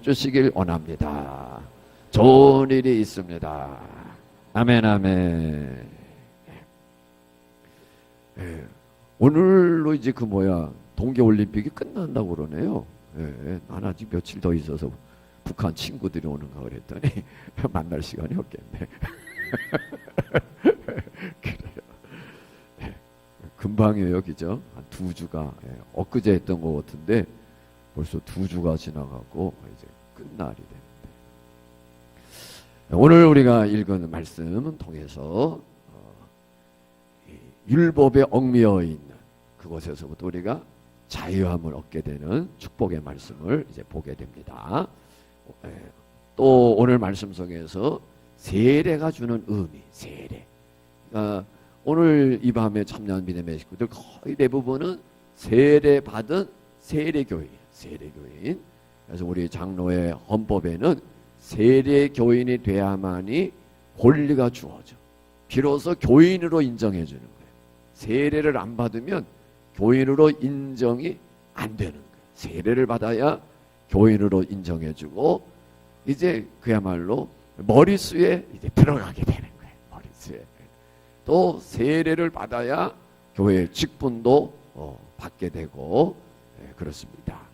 복 주시길 원합니다. 좋은 일이 있습니다. 아멘, 아멘. 예, 오늘로 이제 그 뭐야 동계올림픽이 끝난다고 그러네요. 예, 난 아직 며칠 더 있어서 북한 친구들이 오는가 그랬더니 만날 시간이 없겠네. 그래요. 예, 금방이에요, 그죠? 한 두 주가 예, 엊그제 했던 것 같은데 벌써 두 주가 지나가고 이제 끝날이 됐는데 오늘 우리가 읽은 말씀 통해서 어, 이 율법에 얽매여 있는 그곳에서부터 우리가 자유함을 얻게 되는 축복의 말씀을 이제 보게 됩니다. 예, 또 오늘 말씀 속에서 세례가 주는 의미, 세례. 그러니까 오늘 이 밤에 참여한 믿음의 식구들 거의 대부분은 세례 받은 세례 교인, 세례교인. 그래서 우리 장로의 헌법에는 세례교인이 돼야만이 권리가 주어져. 비로소 교인으로 인정해 주는 거예요. 세례를 안 받으면 교인으로 인정이 안 되는 거예요. 세례를 받아야 교인으로 인정해 주고 이제 그야말로 머릿수에 이제 들어가게 되는 거예요. 머릿수에. 또 세례를 받아야 교회 직분도 어, 받게 되고 예, 그렇습니다.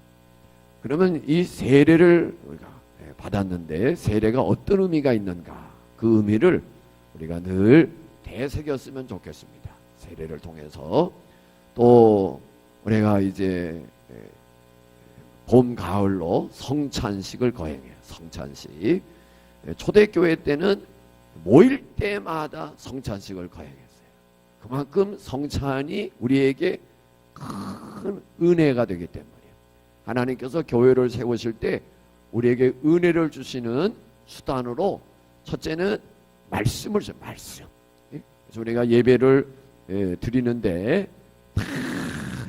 그러면 이 세례를 우리가 예, 받았는데 세례가 어떤 의미가 있는가 그 의미를 우리가 늘 되새겼으면 좋겠습니다. 세례를 통해서 또 우리가 이제 예, 봄 가을로 성찬식을 거행해요. 성찬식 예, 초대교회 때는 모일 때마다 성찬식을 거행했어요. 그만큼 성찬이 우리에게 큰 은혜가 되기 때문이에요. 하나님께서 교회를 세우실 때 우리에게 은혜를 주시는 수단으로 첫째는 말씀을 줘 말씀. 예? 그래서 우리가 예배를 예, 드리는데 다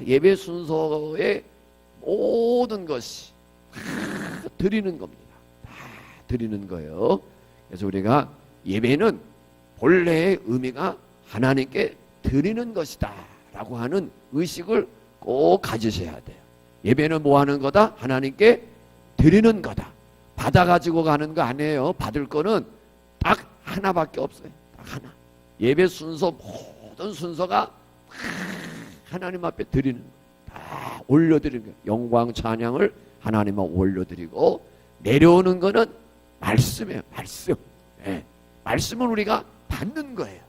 예배 순서의 모든 것이 다 드리는 겁니다. 다 드리는 거예요. 그래서 우리가 예배는 본래의 의미가 하나님께 드리는 것이다 라고 하는 의식을 꼭 가지셔야 돼요. 예배는 뭐 하는 거다? 하나님께 드리는 거다. 받아 가지고 가는 거 아니에요. 받을 거는 딱 하나밖에 없어요. 딱 하나. 예배 순서 모든 순서가 하나님 앞에 드리는 다 올려드리는 거예요. 영광 찬양을 하나님 앞에 올려드리고 내려오는 거는 말씀이에요. 말씀. 예. 말씀을 우리가 받는 거예요.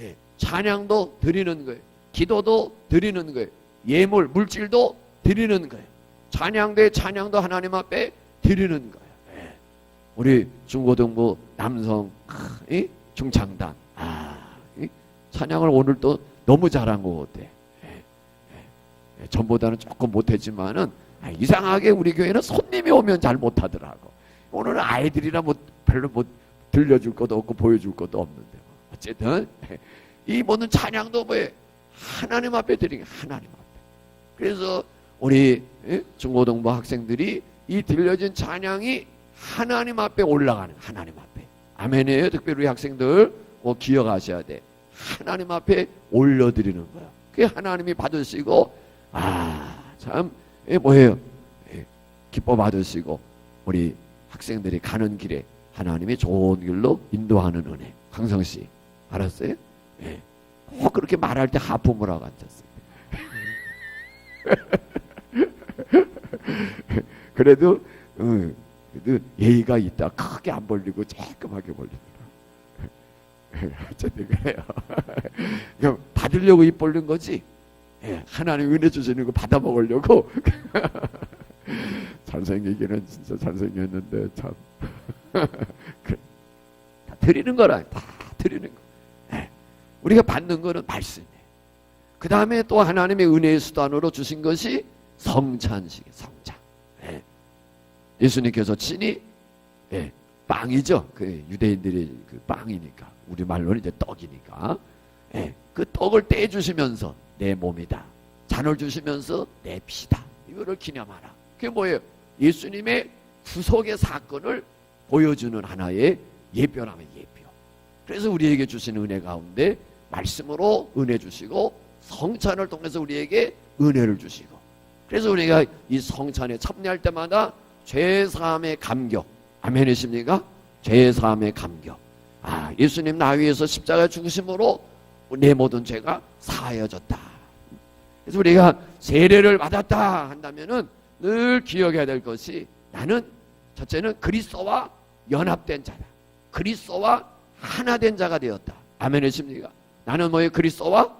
예. 찬양도 드리는 거예요. 기도도 드리는 거예요. 예물, 물질도 드리는 거예요. 찬양대 찬양도 하나님 앞에 드리는 거예요. 예. 우리 중고등부 남성 이? 중창단 아, 이? 찬양을 오늘 또 너무 잘한 것 같아. 예. 예. 전보다는 조금 못했지만은 아, 이상하게 우리 교회는 손님이 오면 잘 못하더라고. 오늘은 아이들이라 뭐 별로 뭐 들려줄 것도 없고 보여줄 것도 없는데 어쨌든 이 모든 찬양도 뭐에 하나님 앞에 드리는 하나님 앞에. 그래서 우리 중고등부 학생들이 이 들려진 찬양이 하나님 앞에 올라가는 하나님 앞에. 아멘이에요. 특별히 우리 학생들 꼭 기억하셔야 돼. 하나님 앞에 올려드리는 거야. 그게 하나님이 받으시고 아참 뭐예요? 기뻐 받으시고 우리 학생들이 가는 길에 하나님이 좋은 길로 인도하는 은혜. 강성 씨 알았어요? 예. 꼭 그렇게 말할 때 하품을 하고 앉았어요. 그래도 어, 그래도 예의가 있다. 크게 안 벌리고 쬐끔하게 벌리더라. 어쨌든 그래요. 그럼 받으려고 입 벌린 거지. 예, 하나님 은혜 주시는 거 받아 먹으려고. 잘생기기는 진짜 잘생겼는데 참. 그, 다 드리는 거라. 다 드리는 거. 예, 우리가 받는 거는 말씀이에요. 그 다음에 또 하나님의 은혜의 수단으로 주신 것이 성찬식, 성찬. 예. 예수님께서 친히 예, 빵이죠. 그 유대인들이 그 빵이니까 우리 말로는 이제 떡이니까 예, 그 떡을 떼 주시면서 내 몸이다. 잔을 주시면서 내 피다. 이거를 기념하라. 그게 뭐예요? 예수님의 구속의 사건을 보여주는 하나의 예표라면 예표. 그래서 우리에게 주신 은혜 가운데 말씀으로 은혜 주시고 성찬을 통해서 우리에게 은혜를 주시고 그래서 우리가 이 성찬에 참여할 때마다 죄사함의 감격. 아멘이십니까? 죄사함의 감격. 아, 예수님 나 위해서 십자가 죽으심으로 내 모든 죄가 사하여졌다. 그래서 우리가 세례를 받았다 한다면은 늘 기억해야 될 것이 나는 첫째는 그리스도와 연합된 자다. 그리스도와 하나 된 자가 되었다. 아멘이십니까? 나는 뭐예요? 그리스도와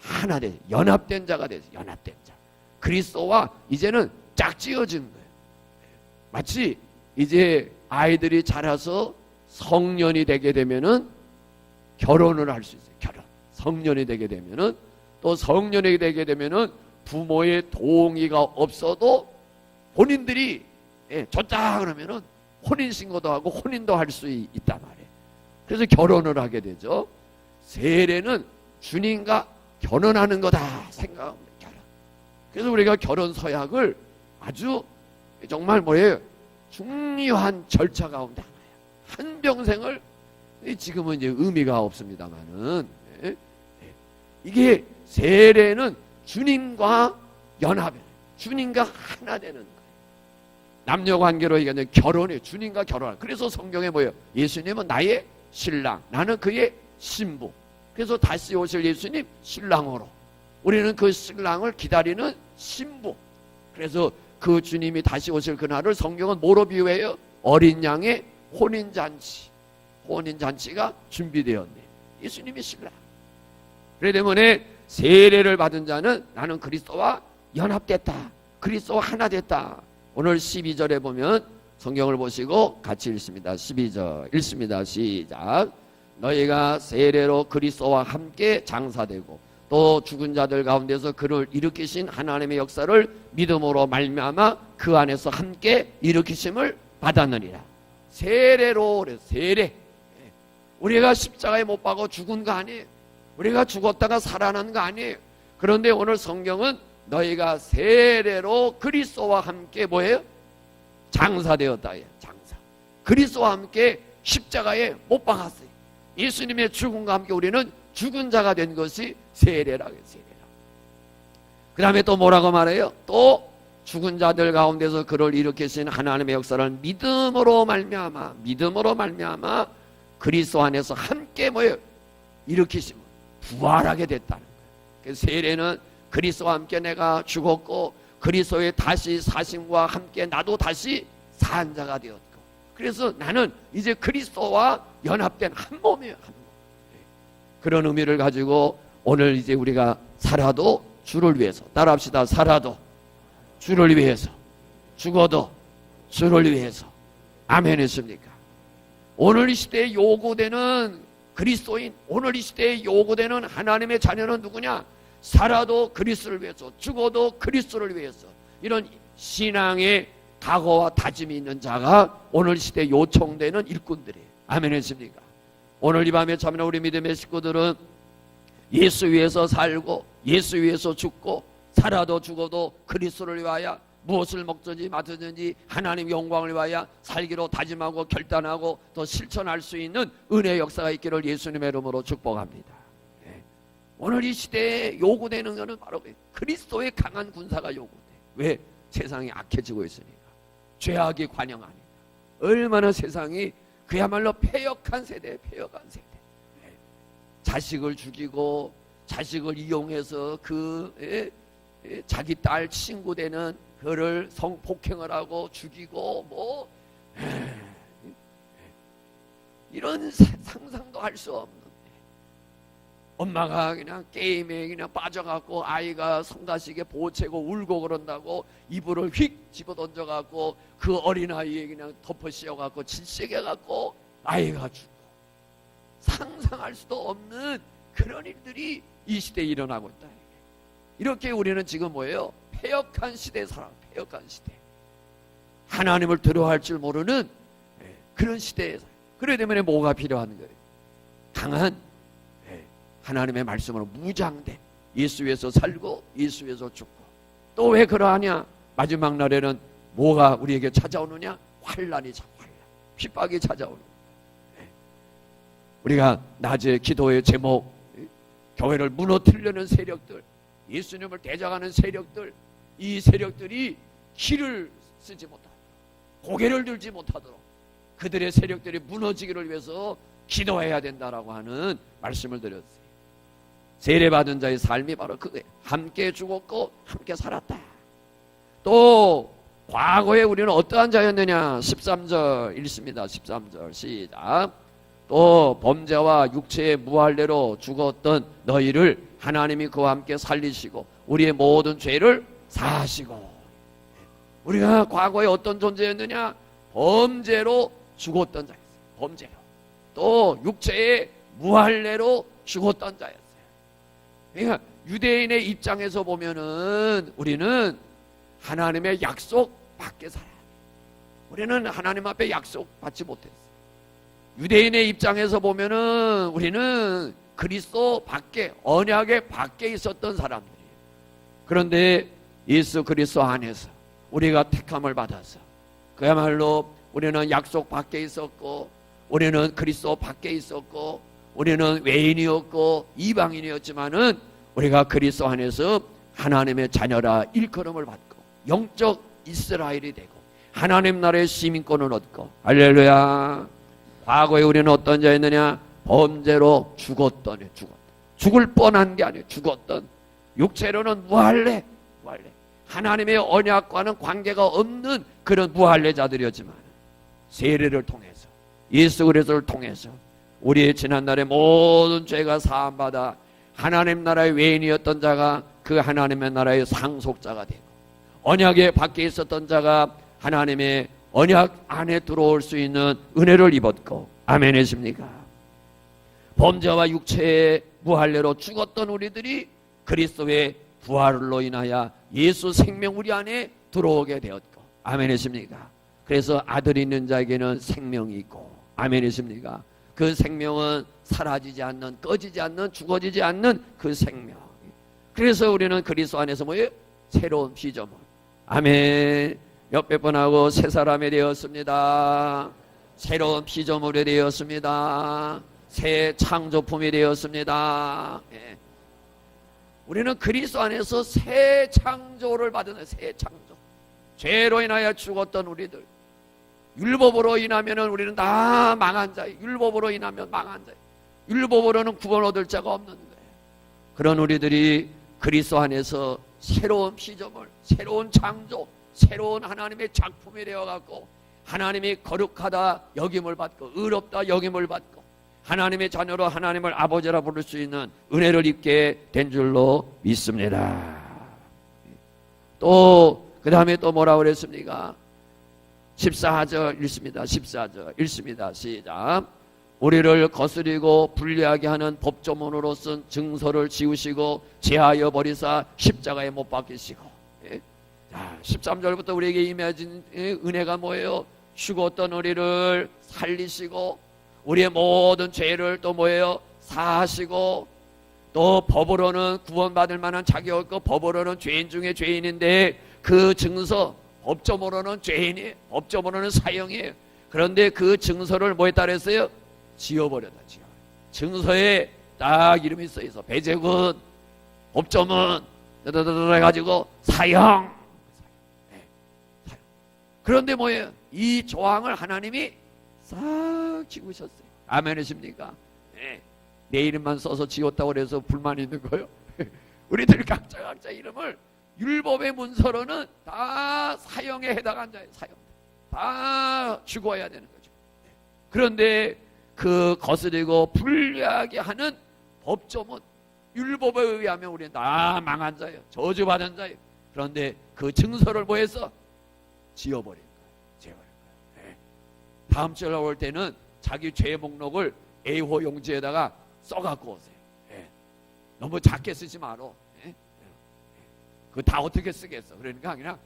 하나 된 연합된 자가 되었어. 연합된 자. 그리스도와 이제는 짝지어진 거예요. 마치 이제 아이들이 자라서 성년이 되게 되면은 결혼을 할 수 있어요. 결혼. 성년이 되게 되면은 또 성년이 되게 되면은 부모의 동의가 없어도 본인들이 예, 좋다 그러면은 혼인 신고도 하고 혼인도 할 수 있단 말이에요. 그래서 결혼을 하게 되죠. 세례는 주님과 결혼하는 거다 생각합니다. 결혼. 그래서 우리가 결혼 서약을 아주 정말 뭐예요? 중요한 절차 가운데 하나예요. 한 병생을 지금은 이제 의미가 없습니다만은 예, 예. 이게 세례는 주님과 연합해 주님과 하나 되는 거예요. 남녀 관계로 얘기하는 결혼이 주님과 결혼. 그래서 성경에 뭐예요? 예수님은 나의 신랑, 나는 그의 신부. 그래서 다시 오실 예수님 신랑으로. 우리는 그 신랑을 기다리는 신부. 그래서 그 주님이 다시 오실 그날을 성경은 뭐로 비유해요? 어린 양의 혼인 잔치. 혼인 잔치가 준비되었네. 예수님이 신랑. 그래 때문에 세례를 받은 자는 나는 그리스도와 연합됐다. 그리스도와 하나 됐다. 오늘 12절에 보면 성경을 보시고 같이 읽습니다. 12절 읽습니다. 시작. 너희가 세례로 그리스도와 함께 장사되고 또 죽은 자들 가운데서 그를 일으키신 하나님의 역사를 믿음으로 말미암아 그 안에서 함께 일으키심을 받았느니라. 세례로 세례. 우리가 십자가에 못 박아 죽은 거 아니에요. 우리가 죽었다가 살아난 거 아니에요. 그런데 오늘 성경은 너희가 세례로 그리스도와 함께 뭐예요? 장사되었다. 장사. 그리스도와 함께 십자가에 못 박았어요. 예수님의 죽음과 함께 우리는 죽은 자가 된 것이 세례라고 해요. 세례라. 그 다음에 또 뭐라고 말해요? 또 죽은 자들 가운데서 그를 일으키신 하나님의 역사를 믿음으로 말미암아 믿음으로 말미암아 그리스도 안에서 함께 뭐예요? 일으키심 부활하게 됐다는 거예요. 그래서 세례는 그리스도와 함께 내가 죽었고 그리스도의 다시 사심과 함께 나도 다시 산 자가 되었고 그래서 나는 이제 그리스도와 연합된 한 몸이에요. 한 몸. 그런 의미를 가지고 오늘 이제 우리가 살아도 주를 위해서 따라합시다. 살아도 주를 위해서 죽어도 주를 위해서 아멘 했습니까? 오늘 이 시대에 요구되는 그리스도인 오늘 이 시대에 요구되는 하나님의 자녀는 누구냐? 살아도 그리스도를 위해서 죽어도 그리스도를 위해서 이런 신앙의 각오와 다짐이 있는 자가 오늘 시대에 요청되는 일꾼들이에요. 아멘 했습니까? 오늘 이 밤에 참여한 우리 믿음의 식구들은 예수 위해서 살고 예수 위해서 죽고 살아도 죽어도 그리스도를 위하여 무엇을 먹든지 마든지 하나님 영광을 위하여 살기로 다짐하고 결단하고 또 실천할 수 있는 은혜 역사가 있기를 예수님의 이름으로 축복합니다. 예. 오늘 이 시대에 요구되는 것은 바로 그리스도의 강한 군사가 요구돼. 왜? 세상이 악해지고 있으니까. 죄악이 관영하니까. 얼마나 세상이 그야말로 폐역한 세대, 폐역한 세대. 예. 자식을 죽이고 자식을 이용해서 그 예, 예, 자기 딸 친구 되는 그를 성폭행을 하고 죽이고 뭐 에, 이런 상상도 할 수 없는 엄마가 그냥 게임에 그냥 빠져갖고 아이가 성가시게 보채고 울고 그런다고 이불을 휙 집어 던져갖고 그 어린아이에 그냥 덮어 씌워갖고 질색해 갖고 아이가 죽고 상상할 수도 없는 그런 일들이 이 시대에 일어나고 있다. 이렇게 우리는 지금 뭐예요? 폐역한 시대에 살아. 폐역한 시대. 하나님을 두려워할 줄 모르는 예, 그런 시대에 살아. 그래 때문에 뭐가 필요한 거예요? 강한 예, 하나님의 말씀으로 무장돼 예수 위해서 살고 예수 위해서 죽고 또 왜 그러하냐? 마지막 날에는 뭐가 우리에게 찾아오느냐? 환란이 자 환란. 핍박이 찾아오는. 예. 우리가 낮에 기도의 제목 교회를 무너뜨리려는 세력들 예수님을 대적하는 세력들 이 세력들이 길을 쓰지 못한다. 고개를 들지 못하도록 그들의 세력들이 무너지기를 위해서 기도해야 된다라고 하는 말씀을 드렸어요. 세례받은 자의 삶이 바로 그거예요. 함께 죽었고 함께 살았다. 또 과거에 우리는 어떠한 자였느냐? 13절 읽습니다. 13절 시작. 또 범죄와 육체의 무할례로 죽었던 너희를 하나님이 그와 함께 살리시고 우리의 모든 죄를 사하시고 우리가 과거에 어떤 존재였느냐? 범죄로 죽었던 자였어요. 범죄로. 또 육체의 무할례로 죽었던 자였어요. 그러니까 유대인의 입장에서 보면은 우리는 하나님의 약속 밖에 살아야 돼. 우리는 하나님 앞에 약속 받지 못했어. 유대인의 입장에서 보면은 우리는 그리스도 밖에 언약의 밖에 있었던 사람들이에요. 그런데 예수 그리스도 안에서 우리가 택함을 받아서 그야말로 우리는 약속 밖에 있었고 우리는 그리스도 밖에 있었고 우리는 외인이었고 이방인이었지만은 우리가 그리스도 안에서 하나님의 자녀라 일컬음을 받고 영적 이스라엘이 되고 하나님 나라의 시민권을 얻고 할렐루야. 과거에 우리는 어떤 자였느냐? 범죄로 죽었던 애 죽었. 죽을 뻔한 게 아니에요. 죽었던 육체로는 무할례, 무할례. 하나님의 언약과는 관계가 없는 그런 무할례자들이었지만 세례를 통해서 예수 그리스도를 통해서 우리의 지난날의 모든 죄가 사함받아 하나님 나라의 외인이었던 자가 그 하나님의 나라의 상속자가 되고 언약의 밖에 있었던 자가 하나님의 언약 안에 들어올 수 있는 은혜를 입었고 아멘이십니까? 범죄와 육체의 무할례로 죽었던 우리들이 그리스도의 부활로 인하여 예수 생명 우리 안에 들어오게 되었고 아멘이십니까? 그래서 아들 있는 자에게는 생명이 있고 아멘이십니까? 그 생명은 사라지지 않는 꺼지지 않는 죽어지지 않는 그 생명. 그래서 우리는 그리스도 안에서 뭐예요? 새로운 피조물. 아멘. 몇백 번 하고 새 사람이 되었습니다. 새로운 피조물이 되었습니다. 새 창조품이 되었습니다. 예. 우리는 그리스도 안에서 새 창조를 받은 새 창조. 죄로 인하여 죽었던 우리들. 율법으로 인하면은 우리는 다 망한 자예요. 율법으로 인하면 망한 자예요. 율법으로는 구원 얻을 자가 없는 거예요. 그런 우리들이 그리스도 안에서 새로운 피조물, 새로운 창조, 새로운 하나님의 작품이 되어 갖고 하나님이 거룩하다 여김을 받고 의롭다 여김을 받고 하나님의 자녀로 하나님을 아버지라 부를 수 있는 은혜를 입게 된 줄로 믿습니다. 또 그 다음에 또 뭐라 그랬습니까? 14절 읽습니다. 14절 읽습니다. 시작. 우리를 거스리고 불리하게 하는 법조문으로 쓴 증서를 지우시고 제하여 버리사 십자가에 못 박히시고 예? 자, 13절부터 우리에게 임해진 은혜가 뭐예요? 죽었던 우리를 살리시고 우리의 모든 죄를 또 뭐예요? 사하시고 또 법으로는 구원받을 만한 자격 없고 법으로는 죄인 중에 죄인인데 그 증서 법조문으로는 죄인이 법조문으로는 사형이에요. 그런데 그 증서를 뭐에 따랐어요? 지워버렸다. 지워. 증서에 딱 이름이 써 있어. 배재군 법조문 따다다다 해가지고 사형. 네, 사형. 그런데 뭐예요? 이 조항을 하나님이 싹 지우셨어요. 아멘이십니까? 네. 내 이름만 써서 지웠다고 그래서 불만 있는 거요? 우리들 각자 각자 이름을 율법의 문서로는 다 사형에 해당한 자예요. 사형. 다 죽어야 되는 거죠. 그런데 그 거스리고 불리하게 하는 법조문 율법에 의하면 우리는 다 망한 자예요. 저주받은 자예요. 그런데 그 증서를 뭐해서 지워버린 거예요. 네. 다음 주에 올 때는 자기 죄 목록을 A4 용지에다가 써갖고 오세요. 네. 너무 작게 쓰지 말어. 그 다 어떻게 쓰겠어? 그러니까 그냥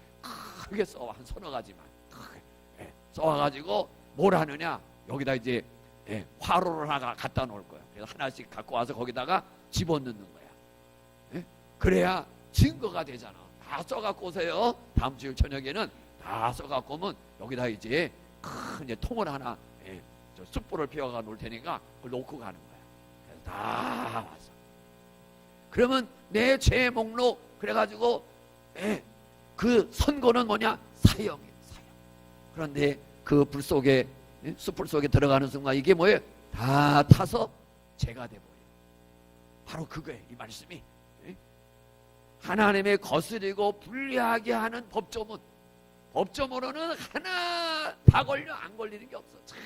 크게 써한 서너 가지만 크게 예, 써가지고 뭘 하느냐 여기다 이제 예, 화로를 하나 갖다 놓을 거야. 그래서 하나씩 갖고 와서 거기다가 집어넣는 거야. 예? 그래야 증거가 되잖아. 다 써갖고 오세요. 다음 주 저녁에는 다 써갖고 오면 여기다 이제 큰 이제 통을 하나 예, 저 숯불을 피워가 놓을 테니까 그걸 놓고 가는 거야. 그래서 다 와서. 그러면 내 죄 목록 그래가지고 예, 그 선고는 뭐냐 사형이에요. 사형. 그런데 그 불 속에 예? 숯불 속에 들어가는 순간 이게 뭐예요? 다 타서 죄가 돼 버려. 바로 그거예요. 이 말씀이 예? 하나님의 거스리고 불리하게 하는 법조문. 법조문으로는 하나 다 걸려 안 걸리는 게 없어. 참,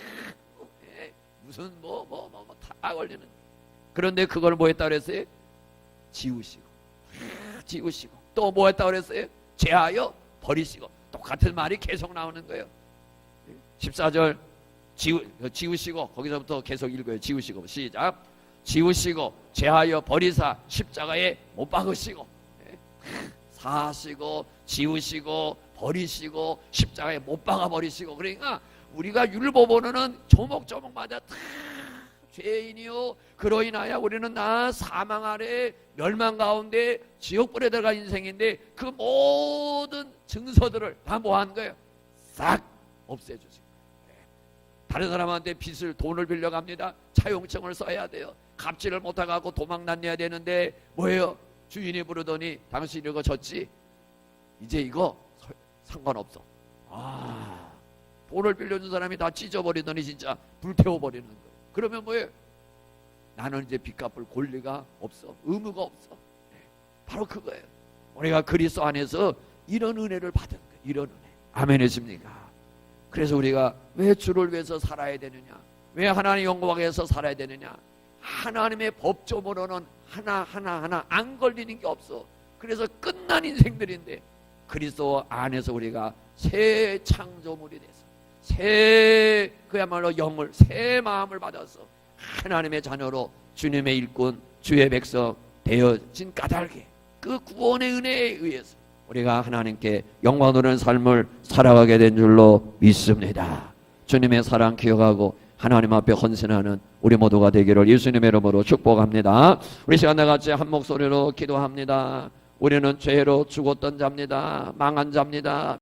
예, 무슨 뭐뭐뭐 뭐 다 걸리는. 그런데 그걸 뭐 했다 그랬어요? 지우시고 지우시고 또 뭐 했다 그랬어요? 제하여 버리시고 똑같은 말이 계속 나오는 거예요. 14절 지우, 지우시고 거기서부터 계속 읽어요. 지우시고 시작. 지우시고 제하여 버리사 십자가에 못 박으시고 예. 사시고 지우시고 버리시고 십자가에 못 박아 버리시고 그러니까 우리가 율법으로는 조목조목마다 다 죄인이요 그로 인하여 우리는 나 사망 아래 멸망 가운데 지옥불에 들어간 인생인데 그 모든 증서들을 다 뭐한 거예요? 싹 없애주신 거예요. 다른 사람한테 빚을 돈을 빌려갑니다. 차용증을 써야 돼요. 갚지를 못하고 도망 다녀야 되는데 뭐예요? 주인이 부르더니 당신 이거 졌지? 이제 이거 서- 상관없어. 아 돈을 빌려준 사람이 다 찢어버리더니 진짜 불태워버리는 거예요. 그러면 뭐예요? 나는 이제 빚 갚을 권리가 없어. 의무가 없어. 네, 바로 그거예요. 우리가 그리스도 안에서 이런 은혜를 받은 거예요. 이런 은혜. 아멘이십니까? 그래서 우리가 왜 주를 위해서 살아야 되느냐? 왜 하나님 영광 위해서 살아야 되느냐? 하나님의 법조문으로는 하나 하나 하나 안 걸리는 게 없어. 그래서 끝난 인생들인데 그리스도 안에서 우리가 새 창조물이 돼서 새 그야말로 영을 새 마음을 받아서 하나님의 자녀로 주님의 일꾼 주의 백성 되어진 까닭에 그 구원의 은혜에 의해서 우리가 하나님께 영광 돌리는 삶을 살아가게 된 줄로 믿습니다. 주님의 사랑 기억하고 하나님 앞에 헌신하는 우리 모두가 되기를 예수님의 이름으로 축복합니다. 우리 시간 다 같이 한 목소리로 기도합니다. 우리는 죄로 죽었던 자입니다. 망한 자입니다.